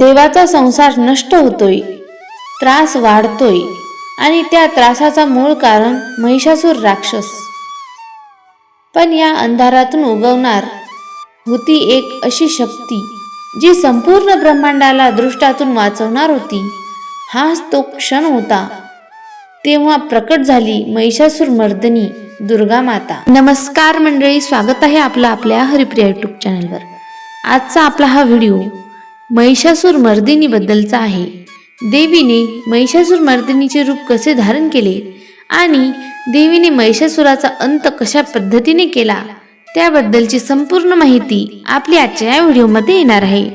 देवाचा संसार नष्ट होतोय त्रास वाढतोय आणि त्या त्रासाचा मूळ कारण महिषासूर राक्षस. पण या अंधारातून उगवणार होती एक अशी शक्ती जी संपूर्ण ब्रह्मांडाला दृष्टातून वाचवणार होती. हाच तो क्षण होता तेव्हा प्रकट झाली महिषासूर मर्दनी दुर्गा माता. नमस्कार मंडळी स्वागत आहे आपलं आपल्या हरिप्रिया युट्यूब चॅनलवर आजचा आपला हा व्हिडिओ महिषासूर मर्दिनीबद्दलचा आहे. देवीने महिषासूर मर्दिनीचे रूप कसे धारण केले आणि देवीने महिषासुराचा अंत कशा पद्धतीने केला त्याबद्दलची संपूर्ण माहिती आपली आजच्या या व्हिडिओमध्ये येणार आहे.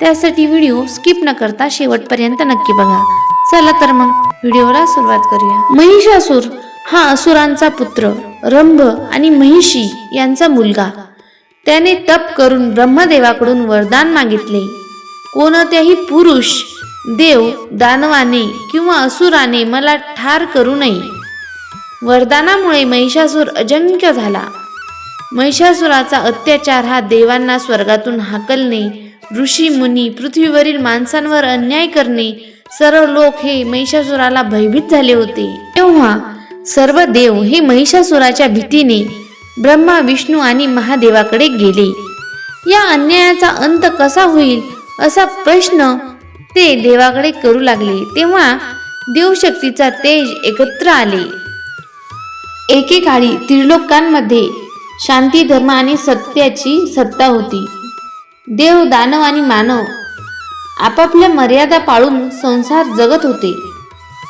त्यासाठी व्हिडिओ स्किप न करता शेवटपर्यंत नक्की बघा. चला तर मग व्हिडिओला सुरुवात करूया. महिषासूर हा असुरांचा पुत्र रंभ आणि महिषी यांचा मुलगा. त्याने तप करून ब्रह्मदेवाकडून वरदान मागितले. कोणत्याही पुरुष देव दानवाने किंवा असुराने मला ठार करू नये. वरदानामुळे महिषासूर अजंक्य झाला. महिषासुराचा अत्याचार हा देवांना स्वर्गातून हाकलणे ऋषी मुनी पृथ्वीवरील माणसांवर अन्याय करणे सर्व लोक हे महिषासुराला भयभीत झाले होते. तेव्हा सर्व देव हे महिषासुराच्या भीतीने ब्रह्मा विष्णू आणि महादेवाकडे गेले. या अन्यायाचा अंत कसा होईल? असा प्रश्न ते देवाकडे करू लागले तेव्हा देवशक्तीचा तेज एकत्र आले. एकेकाळी त्रिलोकांमध्ये शांती धर्म आणि सत्याची सत्ता होती. देव दानव आणि मानव आपापल्या मर्यादा पाळून संसार जगत होते.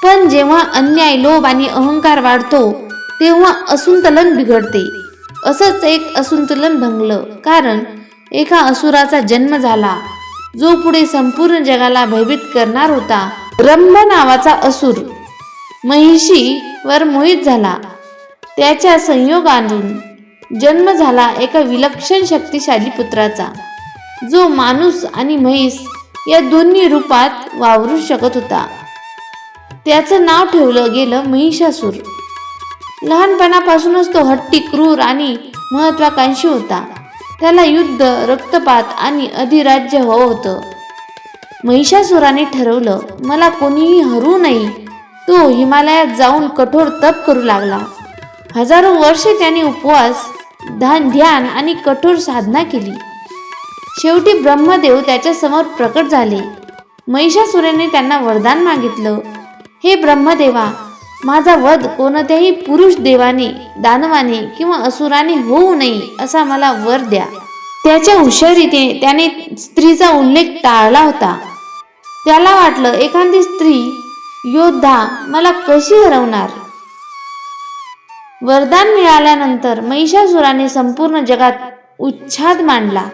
पण जेव्हा अन्याय लोभ आणि अहंकार वाढतो तेव्हा असंतुलन बिघडते. असंच एक असंतुलन भंगलं कारण एका असुराचा जन्म झाला. जो पुढे संपूर्ण जगाला भयभीत करणार होता. रंभ नावाचा असुर महिषी वर मोहित झाला. त्याच्या संयोगातून जन्म झाला एका विलक्षण शक्तिशाली पुत्राचा जो माणूस आणि म्हैस या दोन्ही रूपात वावरू शकत होता. त्याचं नाव ठेवलं गेलं महिषासूर. लहानपणापासूनच तो हट्टी क्रूर आणि महत्वाकांक्षी होता. त्याला युद्ध रक्तपात आणि अधिराज्य हवं होतं. महिषासुराने ठरवलं मला कोणीही हरू नये तो हिमालयात जाऊन कठोर तप करू लागला. हजारो वर्षे त्याने उपवास ध्यान ध्यान आणि कठोर साधना केली. शेवटी ब्रह्मदेव त्याच्यासमोर प्रकट झाले. महिषासुराने त्यांना वरदान मागितलं हे ब्रह्मदेवा माझा वध कोणत्याही पुरुष देवाने दानवाने किंवा असुराने होऊ नये असा मला वर द्या. त्याच्या हुशारीने त्याने स्त्रीचा उल्लेख टाळला होता. त्याला वाटलं एखादी स्त्री योद्धा मला कशी हरवणार? वरदान मिळाल्यानंतर महिषासुराने संपूर्ण जगात उच्छाद मांडला.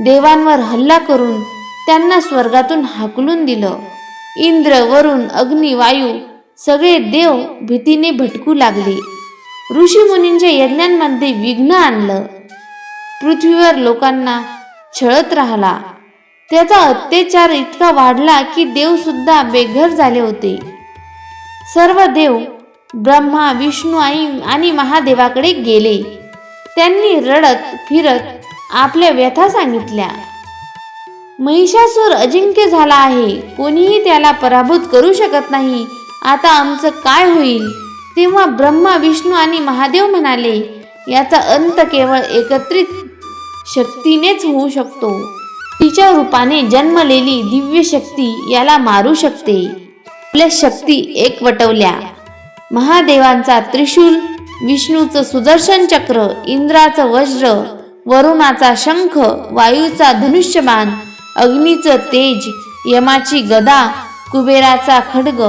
देवांवर हल्ला करून त्यांना स्वर्गातून हाकलून दिलं. इंद्र वरुण अग्नी वायू सगळे देव भीतीने भटकू लागले. ऋषी मुनींच्या यज्ञांमध्ये विघ्न आणलं. पृथ्वीवर लोकांना छळत राहिला. त्याचा अत्याचार इतका वाढला की देव सुद्धा बेघर झाले होते. सर्व देव ब्रह्मा विष्णू आई आणि महादेवाकडे गेले. त्यांनी रडत फिरत आपल्या व्यथा सांगितल्या. महिषासूर अजिंक्य झाला आहे. कोणीही त्याला पराभूत करू शकत नाही. आता आमचं काय होईल? तेव्हा ब्रह्मा विष्णू आणि महादेव म्हणाले याचा अंत केवळ एकत्रित शक्तीनेच होऊ शकतो. तिच्या रूपाने जन्मलेली दिव्य शक्ती याला मारू शकते. आपल्या शक्ती एकवटवल्या. महादेवांचा त्रिशूल विष्णूचं सुदर्शन चक्र इंद्राचं वज्र वरुणाचा शंख वायूचा धनुष्यबाण अग्नीचं तेज यमाची गदा कुबेराचा खड्ग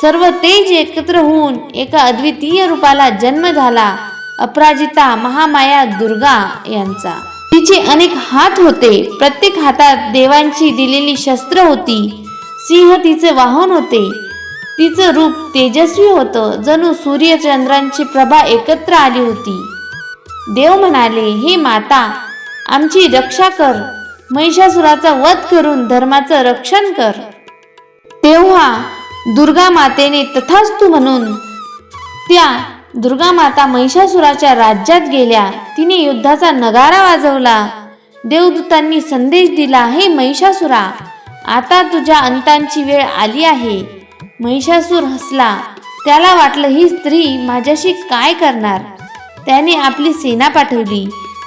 सर्व तेज एकत्र होऊन एका अद्वितीय रूपाला जन्म झाला अपराजिता महामाया दुर्गा यांचा. तिचे अनेक हात होते. प्रत्येक हातात देवांची दिलेली शस्त्र होती. सिंह तिचे वाहन होते. तिचं रूप तेजस्वी होतं. जणू सूर्यचंद्रांची प्रभा एकत्र आली होती. देव म्हणाले हे माता आमची रक्षा कर. महिषासुराचा वध करून धर्माचं रक्षण कर. तेव्हा दुर्गा मातेने तथास्तु म्हणून त्या दुर्गा माता महिषासुराच्या राज्यात गेल्या. तिने युद्धाचा नगारा वाजवला. देवदूतांनी संदेश दिला हे महिषासुरा आता तुझ्या अंतांची वेळ आली आहे. महिषासूर हसला. त्याला वाटलं ही स्त्री माझ्याशी काय करणार? त्याने आपली सेना पाठवली.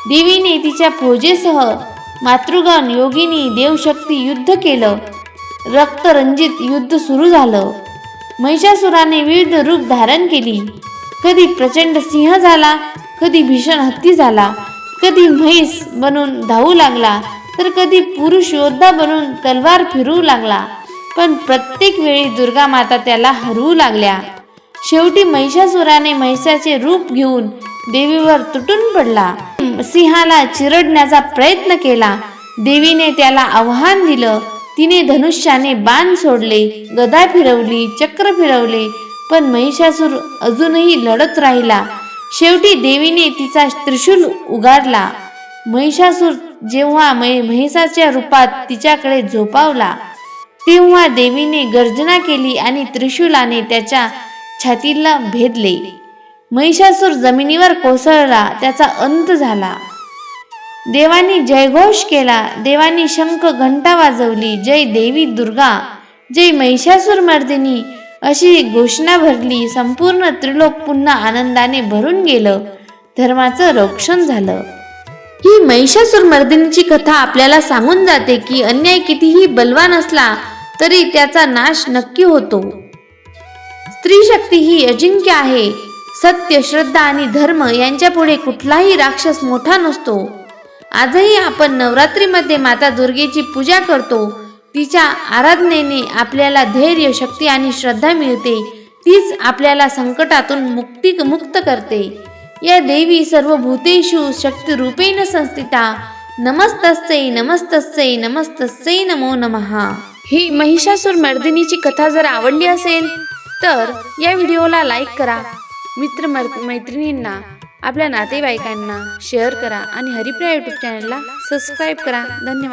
देवीने तिच्या फौजेसह मातृगण योगिनी देवशक्ती युद्ध केलं. रक्तरंजित युद्ध सुरू झालं. महिषासुराने विविध रूप धारण केली. कधी प्रचंड सिंह झाला कधी भीषण हत्ती झाला कधी म्हैस बनून धावू लागला तर कधी पुरुष योद्धा बनून तलवार फिरू लागला. पण प्रत्येक वेळी दुर्गा माता त्याला हरवू लागल्या. शेवटी महिषासुराने महिषाचे रूप घेऊन देवीवर तुटून पडला. सिंहाला चिरडण्याचा प्रयत्न केला. देवीने त्याला आव्हान दिलं. तिने धनुष्याने बाण सोडले गदा फिरवली चक्र फिरवले पण महिषासूर अजूनही लढत राहिला. शेवटी देवीने तिचा त्रिशूल उगारला. महिषासूर जेव्हा मै रूपात तिच्याकडे झोपावला तेव्हा देवीने गर्जना केली आणि त्रिशूलाने त्याच्या छातीला भेदले. महिषासूर जमिनीवर कोसळला त्याचा अंत झाला. देवानी जयघोष केला. देवानी शंख घंटा वाजवली. जय देवी दुर्गा. जय महिषासूर मर्दिनी. अशी घोषणा भरली. संपूर्ण त्रिलोक पुन्हा आनंदाने भरून गेलं. धर्माचं रक्षण झालं. ही महिषासूर मर्दिनीची कथा आपल्याला सांगून जाते की अन्याय कितीही बलवान असला तरी त्याचा नाश नक्की होतो. स्त्री शक्ती ही अजिंक्य आहे. सत्य श्रद्धा आणि धर्म यांच्यापुढे कुठलाही राक्षस मोठा नसतो. आजही आपण नवरात्रीमध्ये माता दुर्गेची पूजा करतो. तिच्या आराधनेने आपल्याला धैर्य शक्ती आणि श्रद्धा मिळते. तीच आपल्याला संकटातून मुक्ती मुक्त करते. या देवी सर्व भूतेषु शक्ती रूपेण संस्थिता. नमस्तस्यै नमस्तस्यै नमस्तस्यै नमो नमः. ही महिषासूर मर्दिनीची कथा जर आवडली असेल तर या व्हिडिओला लाईक करा. मित्र मैत्रिणींना आपल्या नातेवाईकांना शेअर करा आणि हरिप्रिया यूट्यूब चॅनलला सबस्क्राईब करा. धन्यवाद.